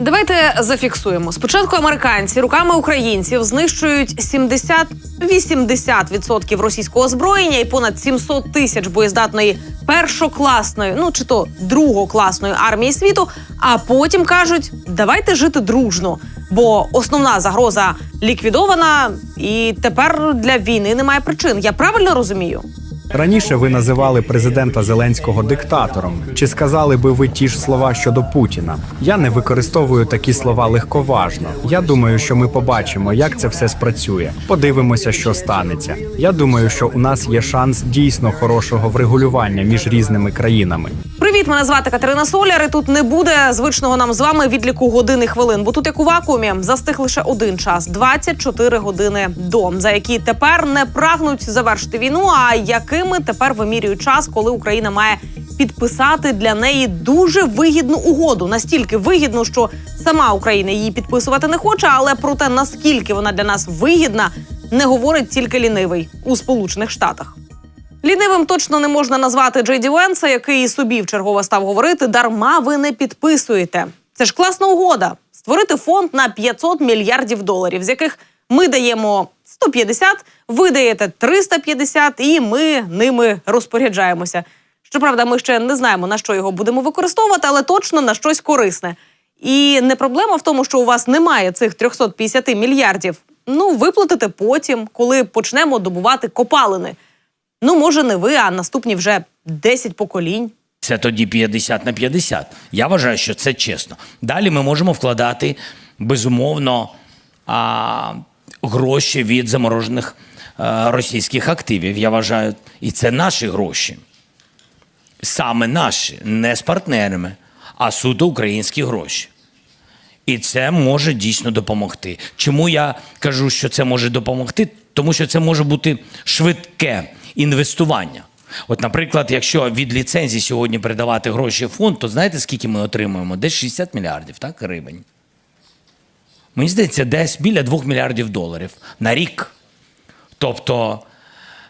Давайте зафіксуємо. Спочатку американці руками українців знищують 70-80% російського озброєння і понад 700 тисяч боєздатної першокласної, ну чи то другокласної армії світу. А потім кажуть, давайте жити дружно, бо основна загроза ліквідована, і тепер для війни немає причин. Я правильно розумію? Раніше ви називали президента Зеленського диктатором. Чи сказали би ви ті ж слова щодо Путіна? Я не використовую такі слова легковажно. Я думаю, що ми побачимо, як це все спрацює. Подивимося, що станеться. Я думаю, що у нас є шанс дійсно хорошого врегулювання між різними країнами. Привіт, мене звати Катерина Соляр. І тут не буде звичного нам з вами відліку годин і хвилин, бо тут як у вакуумі застиг лише один час 24 години до, за які тепер не прагнуть завершити війну. А якими тепер вимірюють час, коли Україна має підписати для неї дуже вигідну угоду, настільки вигідну, що сама Україна її підписувати не хоче, але про те, наскільки вона для нас вигідна, не говорить тільки лінивий у Сполучених Штатах. Лінивим точно не можна назвати Джей Ді Венса, який і собі вчергове став говорити: дарма ви не підписуєте. Це ж класна угода. Створити фонд на 500 мільярдів доларів, з яких ми даємо 150, ви даєте 350, і ми ними розпоряджаємося. Щоправда, ми ще не знаємо на що його будемо використовувати, але точно на щось корисне. І не проблема в тому, що у вас немає цих 350 мільярдів. Ну, виплатите потім, коли почнемо добувати копалини. Ну, може, не ви, а наступні вже 10 поколінь. Це тоді 50 на 50. Я вважаю, що це чесно. Далі ми можемо вкладати безумовно а, гроші від заморожених а, російських активів. Я вважаю, і це наші гроші. Саме наші, не з партнерами, а суто українські гроші. І це може дійсно допомогти. Чому я кажу, що це може допомогти? Тому що це може бути швидке інвестування. От, наприклад, якщо від ліцензії сьогодні передавати гроші в фонд, то знаєте, скільки ми отримуємо? Десь 60 мільярдів, так, гривень. Мені здається, десь біля 2 мільярдів доларів на рік. Тобто,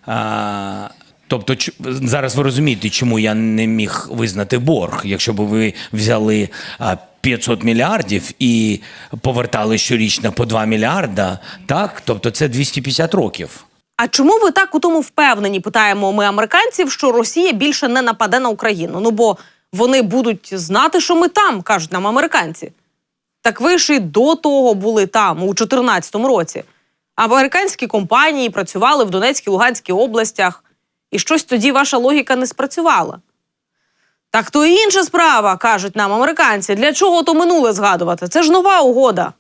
а, тобто зараз ви розумієте, чому я не міг визнати борг. Якщо б ви взяли а, 500 мільярдів і повертали щорічно по 2 мільярда, так? Тобто це 250 років. А чому ви так у тому впевнені? Питаємо ми американців, що Росія більше не нападе на Україну. Ну бо вони будуть знати, що ми там, кажуть нам американці. Так ви ж і до того були там, у 2014 році. Американські компанії працювали в Донецькій Луганській областях, і щось тоді ваша логіка не спрацювала. Так то інша справа, кажуть нам американці. Для чого то минуле згадувати? Це ж нова угода.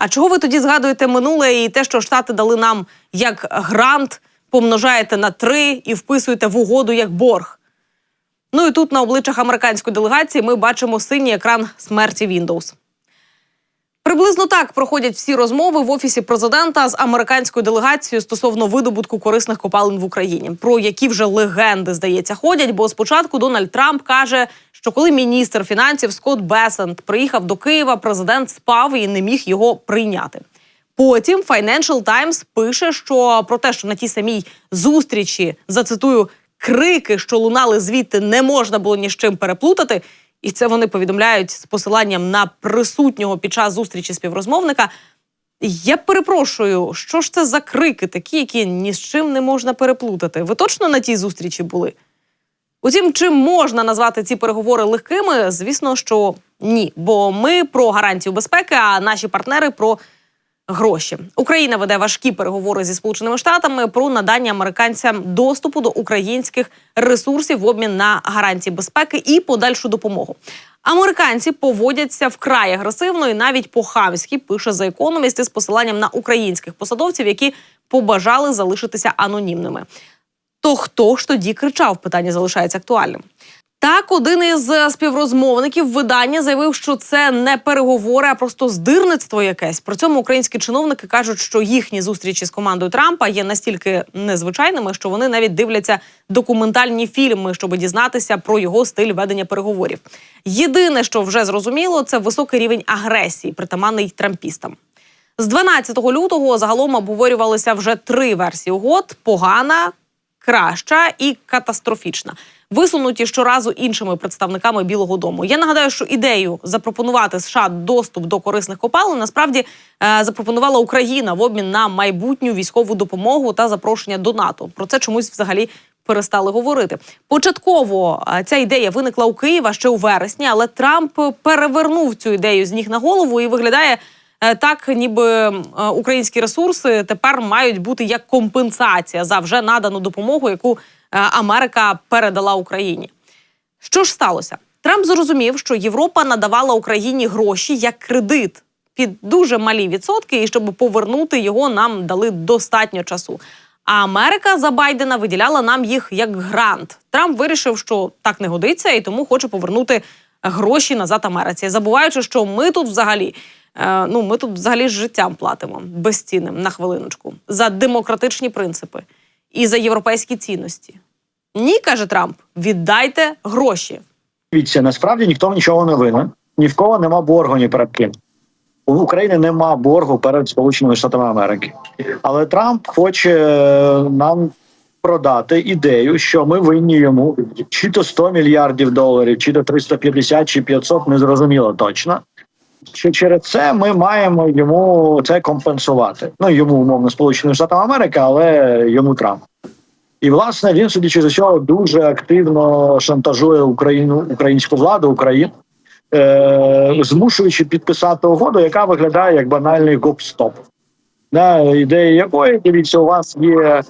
А чого ви тоді згадуєте минуле і те, що Штати дали нам як грант, помножаєте на три і вписуєте в угоду як борг? Ну і тут на обличчях американської делегації ми бачимо синій екран смерті Windows. Приблизно так проходять всі розмови в офісі президента з американською делегацією стосовно видобутку корисних копалин в Україні, про які вже легенди здається ходять. Бо спочатку Дональд Трамп каже, що коли міністр фінансів Скотт Бесент приїхав до Києва, президент спав і не міг його прийняти. Потім Financial Times пише, що про те, що на тій самій зустрічі зацитую крики, що лунали звідти, не можна було ні з чим переплутати. І це вони повідомляють з посиланням на присутнього під час зустрічі співрозмовника. Я перепрошую, що ж це за крики такі, які ні з чим не можна переплутати? Ви точно на тій зустрічі були? Утім, чи можна назвати ці переговори легкими? Звісно, що ні. Бо ми про гарантію безпеки, а наші партнери про гроші. Україна веде важкі переговори зі Сполученими Штатами про надання американцям доступу до українських ресурсів в обмін на гарантії безпеки і подальшу допомогу. Американці поводяться вкрай агресивно і навіть по-хамськи, пише за економіст із посиланням на українських посадовців, які побажали залишитися анонімними. То хто ж тоді кричав? Питання залишається актуальним. Так, один із е, співрозмовників видання заявив, що це не переговори, а просто здирництво якесь. При цьому українські чиновники кажуть, що їхні зустрічі з командою Трампа є настільки незвичайними, що вони навіть дивляться документальні фільми, щоб дізнатися про його стиль ведення переговорів. Єдине, що вже зрозуміло, це високий рівень агресії, притаманний трампістам. З 12 лютого загалом обговорювалися вже три версії угод: погана, краща і катастрофічна. Висунуті щоразу іншими представниками Білого Дому. Я нагадаю, що ідею запропонувати США доступ до корисних копалин насправді е, запропонувала Україна в обмін на майбутню військову допомогу та запрошення до НАТО. Про це чомусь взагалі перестали говорити. Початково е, ця ідея виникла у Києва ще у вересні, але Трамп перевернув цю ідею з ніг на голову і виглядає так, ніби е, українські ресурси тепер мають бути як компенсація за вже надану допомогу, яку е, Америка передала Україні. Що ж сталося? Трамп зрозумів, що Європа надавала Україні гроші як кредит під дуже малі відсотки, і щоб повернути його, нам дали достатньо часу. А Америка за Байдена виділяла нам їх як грант. Трамп вирішив, що так не годиться, і тому хоче повернути гроші назад Америці, забуваючи, що ми тут взагалі. е, Ну, ми тут взагалі з життям платимо безцінним на хвилиночку за демократичні принципи і за європейські цінності. Ні, каже Трамп, віддайте гроші. Дивіться, насправді ніхто нічого не винен, ні в кого нема боргу ні перед ким. У України нема боргу перед Сполученими Штатами Америки. Але Трамп хоче е, нам продати ідею, що ми винні йому чи то 100 мільярдів доларів, чи то 350, чи 500, не зрозуміло точно. Що через це ми маємо йому це компенсувати. Ну йому умовно Сполученим Штатам Америки, але йому Трамп. І власне він, судячи з усього, дуже активно шантажує Україну, українську владу, Україну, е, змушуючи підписати угоду, яка виглядає як банальний гоп-стоп. Да, ідея якої дивіться, у вас є.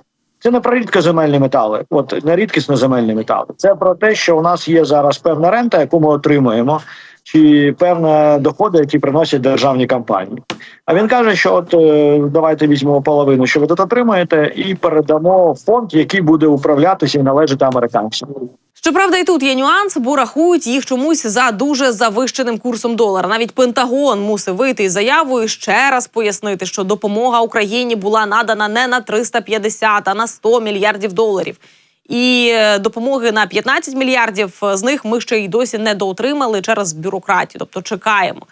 Це не про рідкоземельні метали, от не рідкісно земельні метали. Це про те, що у нас є зараз певна рента, яку ми отримуємо, чи певні доходи, які приносять державні компанії. А він каже, що от е, давайте візьмемо половину, що ви тут отримаєте, і передамо фонд, який буде управлятися і належати американцям. Щоправда, і тут є нюанс, бо рахують їх чомусь за дуже завищеним курсом долара. Навіть Пентагон мусив вийти із заявою і ще раз пояснити, що допомога Україні була надана не на 350, а на 100 мільярдів доларів. І е, допомоги на 15 мільярдів е, з них ми ще й досі не доотримали через бюрократію, тобто чекаємо.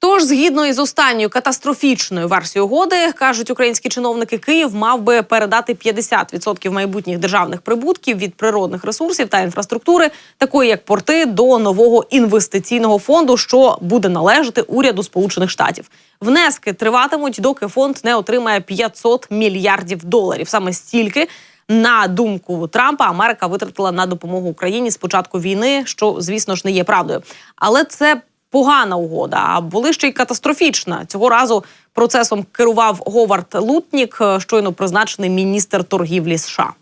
Тож, згідно із останньою катастрофічною версією угоди, кажуть українські чиновники, Київ мав би передати 50% майбутніх державних прибутків від природних ресурсів та інфраструктури, такої як порти, до нового інвестиційного фонду, що буде належати уряду Сполучених Штатів. Внески триватимуть, доки фонд не отримає 500 мільярдів доларів. Саме стільки. На думку Трампа, Америка витратила на допомогу Україні з початку війни, що звісно ж не є правдою. Але це погана угода, а були ще й катастрофічна. Цього разу процесом керував Говард Лутнік, е, щойно призначений міністр торгівлі США.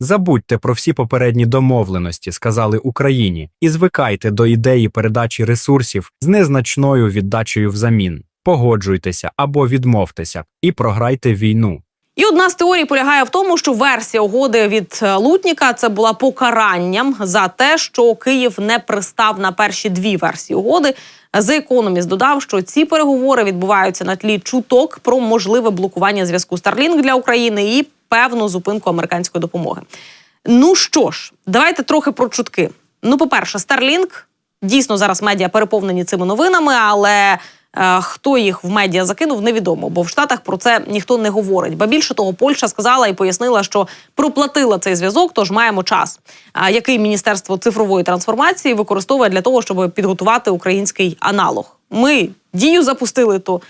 Забудьте про всі попередні домовленості, сказали Україні, і звикайте до ідеї передачі ресурсів з незначною віддачею взамін. Погоджуйтеся або відмовтеся і програйте війну. І одна з теорій полягає в тому, що версія угоди від е, Лутніка це була покаранням за те, що Київ не пристав на перші дві версії угоди. The Economist додав, що ці переговори відбуваються на тлі чуток про можливе блокування зв'язку Starlink для України і певну зупинку американської допомоги. Ну що ж, давайте трохи про чутки. Ну, по-перше, Starlink дійсно зараз медіа переповнені цими новинами, але хто їх в медіа закинув, невідомо, бо в Штатах про це ніхто не говорить. Ба більше того, Польща сказала і пояснила, що проплатила цей зв'язок, тож маємо час, а, який Міністерство цифрової трансформації використовує для того, щоб підготувати український аналог. Ми дію запустили, то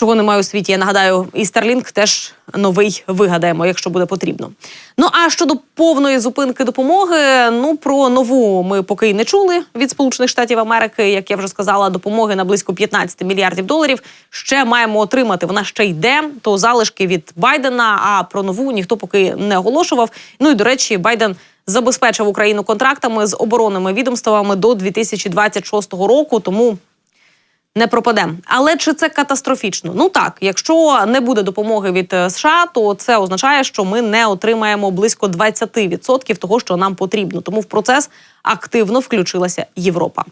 чого немає у світі. Я нагадаю, і Starlink теж новий вигадаємо, якщо буде потрібно. Ну а щодо повної зупинки допомоги, ну про нову ми поки й не чули від Сполучених Штатів Америки. Як я вже сказала, допомоги на близько 15 мільярдів доларів ще маємо отримати. Вона ще йде. То залишки від Байдена. А про нову ніхто поки не оголошував. Ну і до речі, Байден. Забезпечив Україну контрактами з оборонними відомствами до 2026 року, тому не пропаде. Але чи це катастрофічно? Ну так, якщо не буде допомоги від е, США, то це означає, що ми не отримаємо близько 20% того, що нам потрібно. Тому в процес активно включилася Європа.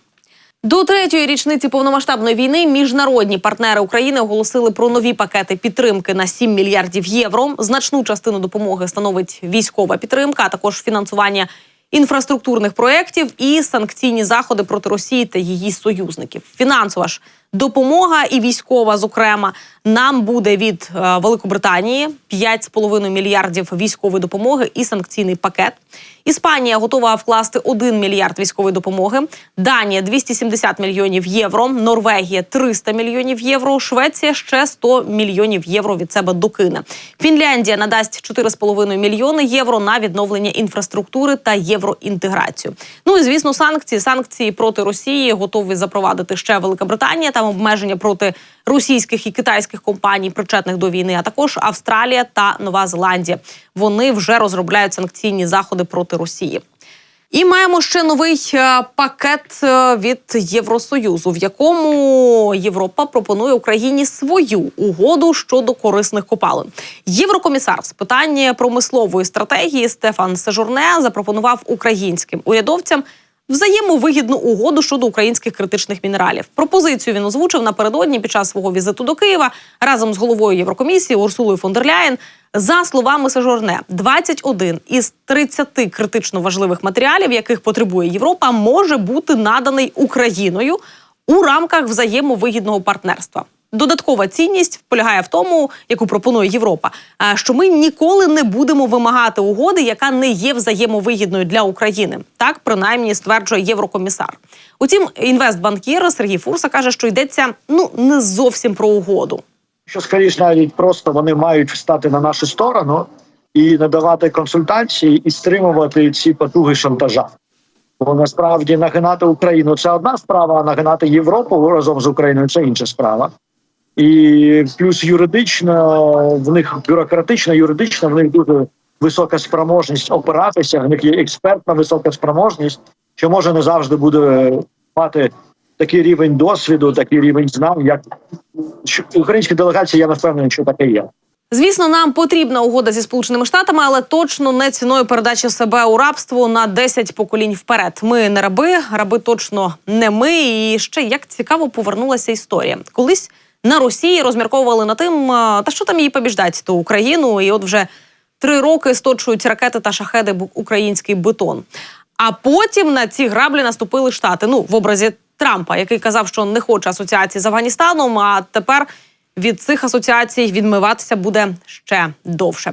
До третьої річниці повномасштабної війни міжнародні партнери України оголосили про нові пакети підтримки на 7 мільярдів євро. Значну частину допомоги становить військова підтримка, а також фінансування інфраструктурних проєктів і санкційні заходи проти Росії та її союзників. Фінансова ж допомога і військова, зокрема, нам буде від е, Великобританії 5,5 мільярдів військової допомоги і санкційний пакет. Іспанія готова вкласти 1 мільярд військової допомоги. Данія 270 мільйонів євро. Норвегія 300 мільйонів євро. Швеція ще 100 мільйонів євро від себе докине. Фінляндія надасть 4,5 мільйони євро на відновлення інфраструктури та євроінтеграцію. Ну і звісно, санкції. Санкції проти Росії готові запровадити ще Велика Британія. Там обмеження проти російських і китайських компаній, причетних до війни, а також Австралія та Нова Зеландія. Вони вже розробляють санкційні заходи проти Росії. І маємо ще новий е, пакет е, від Євросоюзу, в якому Європа пропонує Україні свою угоду щодо корисних копалин. Єврокомісар з питань промислової стратегії Стефан Сежурне запропонував українським урядовцям взаємовигідну угоду щодо українських критичних мінералів. Пропозицію він озвучив напередодні під час свого візиту до Києва разом з головою Єврокомісії Урсулою фон дер Ляєн. За словами Сежурне, 21 із 30 критично важливих матеріалів, яких потребує Європа, може бути наданий Україною у рамках взаємовигідного партнерства. Додаткова цінність полягає в тому, яку пропонує Європа, а, що ми ніколи не будемо вимагати угоди, яка не є взаємовигідною для України. Так принаймні стверджує єврокомісар. Утім, інвестбанкір Сергій Фурса каже, що йдеться ну не зовсім про угоду. Що скоріш навіть просто вони мають встати на нашу сторону і надавати консультації і стримувати ці потуги шантажа. Бо насправді нагинати Україну це одна справа, а нагинати Європу разом з Україною це інша справа. І плюс юридично в них бюрократично, юридично в них дуже висока спроможність опиратися. В них є експертна висока спроможність, що може не завжди буде мати такий рівень досвіду, такий рівень знань, як що українські делегації. Я не впевнений, що таке є. Звісно, нам потрібна угода зі сполученими штатами, але точно не ціною передачі себе у рабство на 10 поколінь вперед. Ми не раби, раби точно не ми. І ще як цікаво повернулася історія. Колись на Росії розмірковували над тим, та що там їй побіждать ту Україну, і от вже три роки сточують ракети та шахеди український бетон. А потім на ці граблі наступили штати. Ну в образі Трампа, який казав, що не хоче асоціації з Афганістаном. А тепер від цих асоціацій відмиватися буде ще довше.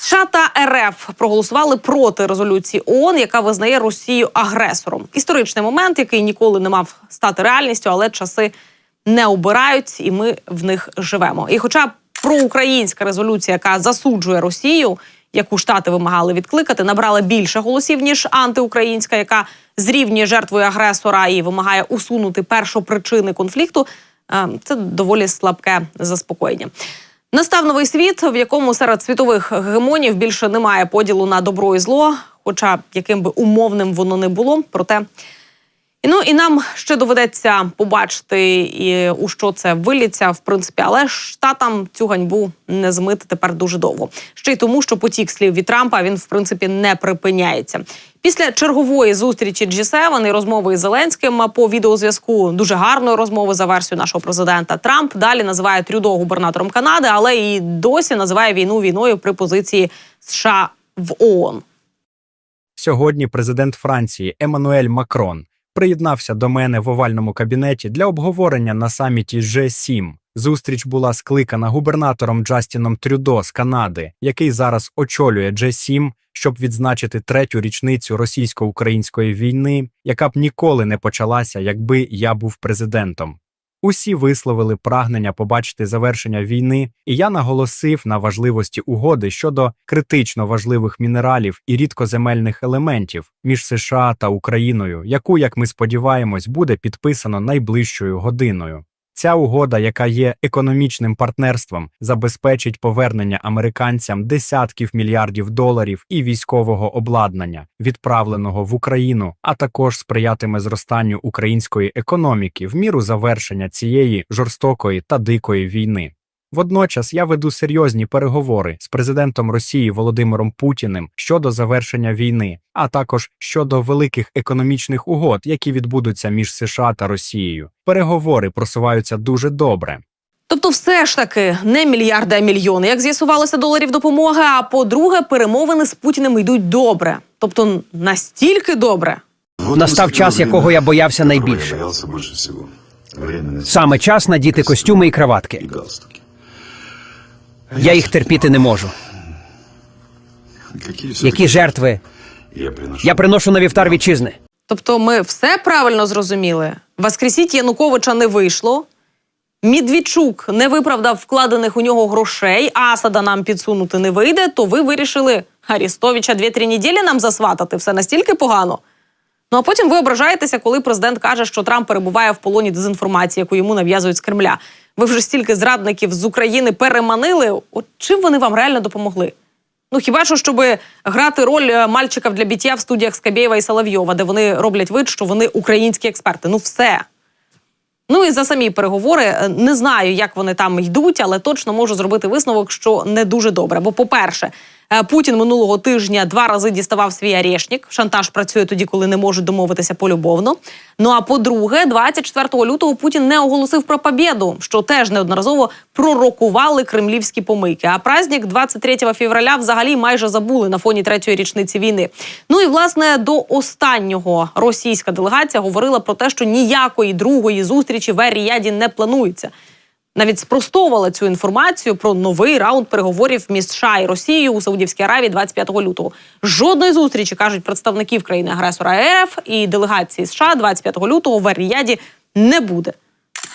США та РФ проголосували проти резолюції ООН, яка визнає Росію агресором. Історичний момент, який ніколи не мав стати реальністю, але часи не обирають, і ми в них живемо. І, хоча проукраїнська резолюція, яка засуджує Росію, яку штати вимагали відкликати, набрала більше голосів ніж антиукраїнська, яка зрівнює жертвою агресора і вимагає усунути першопричини конфлікту. е, Це доволі слабке заспокоєння. Настав новий світ, в якому серед світових гегемонів більше немає поділу на добро і зло, хоча яким би умовним воно не було. Проте ну і нам ще доведеться побачити, і у що це виліться, в принципі, але штатам цю ганьбу не змити тепер дуже довго. Ще й тому, що потік слів від Трампа він в принципі не припиняється. Після чергової зустрічі G7 і розмови із Зеленським по відеозв'язку дуже гарної розмови за версією нашого президента. Трамп далі називає Трюдо губернатором Канади, але і досі називає війну війною при позиції США в ООН. Сьогодні президент Франції Еммануель Макрон приєднався до мене в овальному кабінеті для обговорення на саміті G7. Зустріч була скликана губернатором Джастіном Трюдо з Канади, який зараз очолює G7, щоб відзначити третю річницю російсько-української війни, яка б ніколи не почалася, якби я був президентом. Усі висловили прагнення побачити завершення війни, і я наголосив на важливості угоди щодо критично важливих мінералів і рідкоземельних елементів між США та Україною, яку, як ми сподіваємось, буде підписано найближчою годиною. Ця угода, яка є економічним партнерством, забезпечить повернення американцям десятків мільярдів доларів і військового обладнання, відправленого в Україну, а також сприятиме зростанню української економіки в міру завершення цієї жорстокої та дикої війни. Водночас я веду серйозні переговори з президентом Росії Володимиром Путіним щодо завершення війни, а також щодо великих економічних угод, які відбудуться між США та Росією. Переговори просуваються дуже добре. Тобто, все ж таки не мільярди, а мільйони, як з'ясувалося доларів допомоги. А по-друге, перемовини з Путіним йдуть добре, тобто настільки добре. Настав час, якого я боявся найбільше. Саме час надіти костюми і краватки. Я їх терпіти не можу. Які жертви я приношу на вівтар вітчизни? Тобто ми все правильно зрозуміли. Воскресіть Януковича не вийшло. Медведчук не виправдав вкладених у нього грошей, Асада нам підсунути не вийде, то ви вирішили Арістовича 2-3 неділі нам засватати. Все настільки погано. Ну а потім ви ображаєтеся, коли президент каже, що Трамп перебуває в полоні дезінформації, яку йому нав'язують з Кремля. Ви вже стільки зрадників з України переманили. От чим вони вам реально допомогли? Ну хіба що, щоб грати роль е, мальчиків для біття в студіях Скабєєва і Соловйова, де вони роблять вид, що вони українські експерти. Ну все. Ну і за самі переговори е, не знаю, як вони там йдуть, але точно можу зробити висновок, що не дуже добре. Бо, по-перше, Путін минулого тижня два рази діставав свій арешник. Шантаж працює тоді, коли не можуть домовитися полюбовно. Ну а по-друге, 24 лютого Путін не оголосив про побєду, що теж неодноразово пророкували кремлівські помийки. А праздник 23 февраля взагалі майже забули на фоні третьої річниці війни. Ну і власне до останнього російська делегація говорила про те, що ніякої другої зустрічі в Ер-Ріяді не планується. Навіть спростовувала цю інформацію про новий раунд переговорів між США і Росією у Саудівській Аравії 25 лютого. Жодної зустрічі кажуть представників країни-агресора РФ і делегації США 25 лютого в Ер-Ріяді не буде.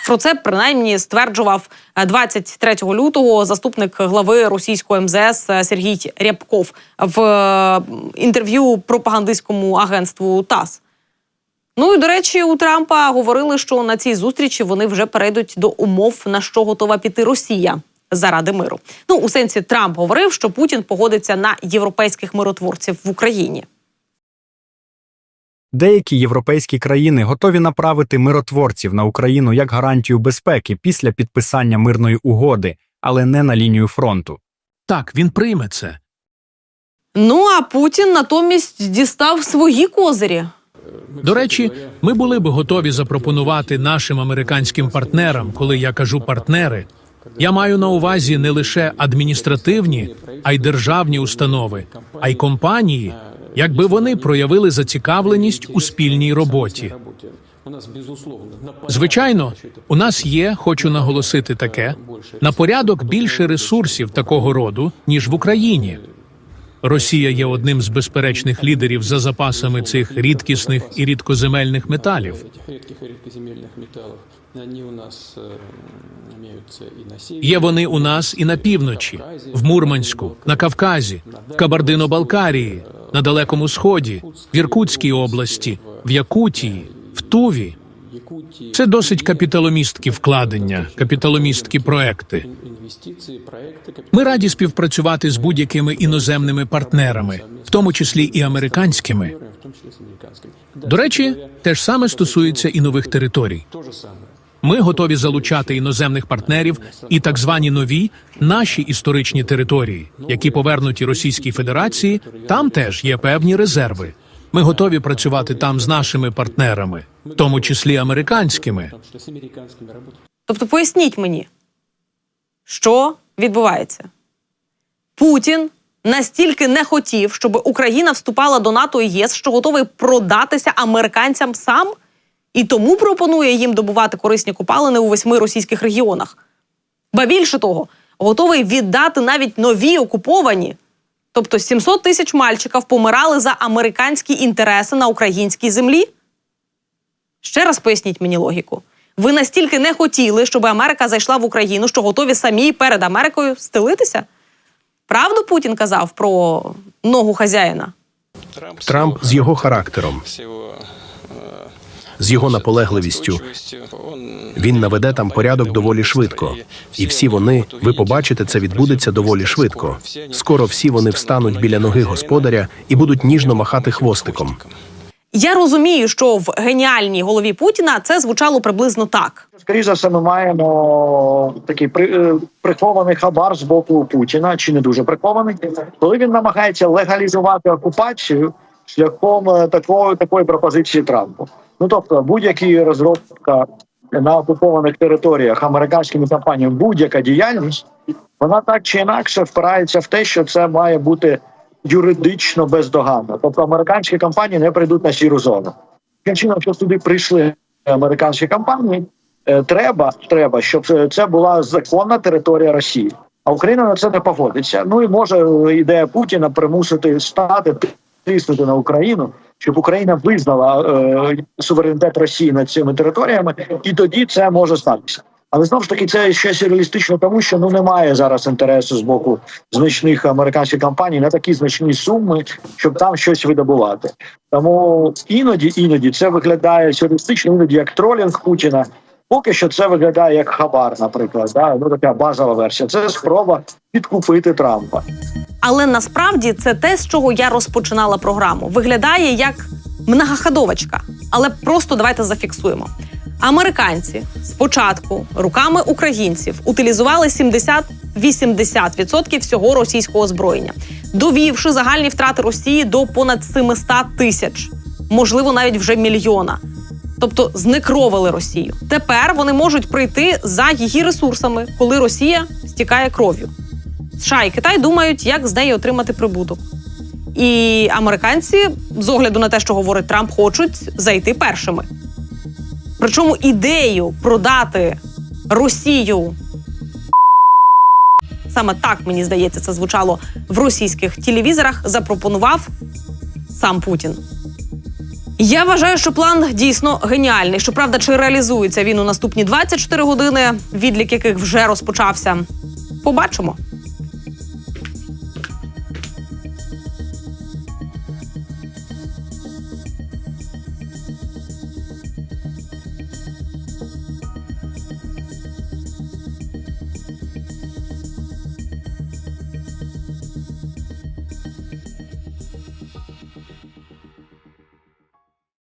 Про це принаймні стверджував е, 23 лютого заступник глави російського МЗС е, Сергій Рябков в е, інтерв'ю пропагандистському агентству ТАСС. Ну і до речі, у Трампа говорили, що на цій зустрічі вони вже перейдуть до умов, на що готова піти Росія заради миру. Ну у сенсі Трамп говорив, що Путін погодиться на європейських миротворців в Україні. Деякі європейські країни готові направити миротворців на Україну як гарантію безпеки після підписання мирної угоди, але не на лінію фронту. Так, він прийме це. Ну а Путін натомість дістав свої козирі. До речі, ми були би готові запропонувати нашим американським партнерам, коли я кажу партнери. Я маю на увазі не лише адміністративні, а й державні установи, а й компанії, якби вони проявили зацікавленість у спільній роботі. Звичайно, у нас є, хочу наголосити таке, на порядок більше ресурсів такого роду, ніж в Україні. Росія є одним з безперечних лідерів за запасами цих рідкісних і рідкоземельних металів. этих редких и редкоземельных металлов, они у нас э, имеются и на севере. Є вони у нас і на півночі, в Мурманську, на Кавказі, в Кабардино-Балкарії, на Далекому Сході, в Іркутській області, в Якутії, в Туві. Це досить капіталомісткі вкладення, капіталомісткі проекти. Ми раді співпрацювати з будь-якими іноземними партнерами, в тому числі і американськими. До речі, те ж саме стосується і нових територій. Ми готові залучати іноземних партнерів і так звані нові наші історичні території, які повернуті Російській Федерації. Там теж є певні резерви. Ми готові працювати там з нашими партнерами, в тому числі американськими. Тобто поясніть мені, що відбувається? Путін настільки не хотів, щоб Україна вступала до НАТО і ЄС, що готовий продатися американцям сам, і тому пропонує їм добувати корисні копалини у восьми російських регіонах. Ба більше того, готовий віддати навіть нові окуповані. Тобто 700 тисяч мальчиків помирали за американські інтереси на українській землі. Ще раз поясніть мені логіку. Ви настільки не хотіли, щоб Америка зайшла в Україну, що готові самі перед Америкою стелитися? Правду Путін казав про ногу хазяїна? Трамп з його характером, з його наполегливістю. Він наведе там порядок доволі швидко. І всі вони, ви побачите, це відбудеться доволі швидко. Скоро всі вони встануть біля ноги господаря і будуть ніжно махати хвостиком. Я розумію, що в геніальній голові Путіна це звучало приблизно так. Скоріше за все, ми маємо такий при, е, прихований хабар з боку Путіна, чи не дуже прихований, коли він намагається легалізувати окупацію шляхом е, такої такої пропозиції Трампу. Ну тобто, будь-які розробка на окупованих територіях американськими компаніями, будь-яка діяльність, вона так чи інакше впирається в те, що це має бути юридично бездоганно. Тобто американські компанії не прийдуть на сіру зону. Таким чином, що туди прийшли американські компанії, Е, Треба, треба, щоб це була законна територія Росії. А Україна на це не погодиться. Ну і може е, ідея Путіна примусити стати тиснути на Україну, щоб Україна визнала е, суверенітет Росії над цими територіями, і тоді це може статися. Але знову ж таки, це ще реалістично, тому що ну немає зараз інтересу з боку значних американських компаній на такі значні суми, щоб там щось видобувати. Тому іноді, іноді це виглядає сюрреалістично, іноді як тролінг Путіна. Поки що це виглядає як хабар, наприклад, да? ну така базова версія. Це спроба підкупити Трампа. Але насправді це те, з чого я розпочинала програму. Виглядає як многоходовочка. Але просто давайте зафіксуємо. Американці спочатку руками українців утилізували 70-80% всього російського озброєння, довівши загальні втрати Росії до понад 700 тисяч, можливо, навіть вже мільйона. Тобто знекровили Росію. Тепер вони можуть прийти за її ресурсами, коли Росія стікає кров'ю. США і Китай думають, як з неї отримати прибуток. І американці, з огляду на те, що говорить Трамп, хочуть зайти першими. Причому ідею продати Росію саме так мені здається, це звучало в російських телевізорах. Запропонував сам Путін. Я вважаю, що план дійсно геніальний. Щоправда, чи реалізується він у наступні 24 години, відлік яких вже розпочався. Побачимо.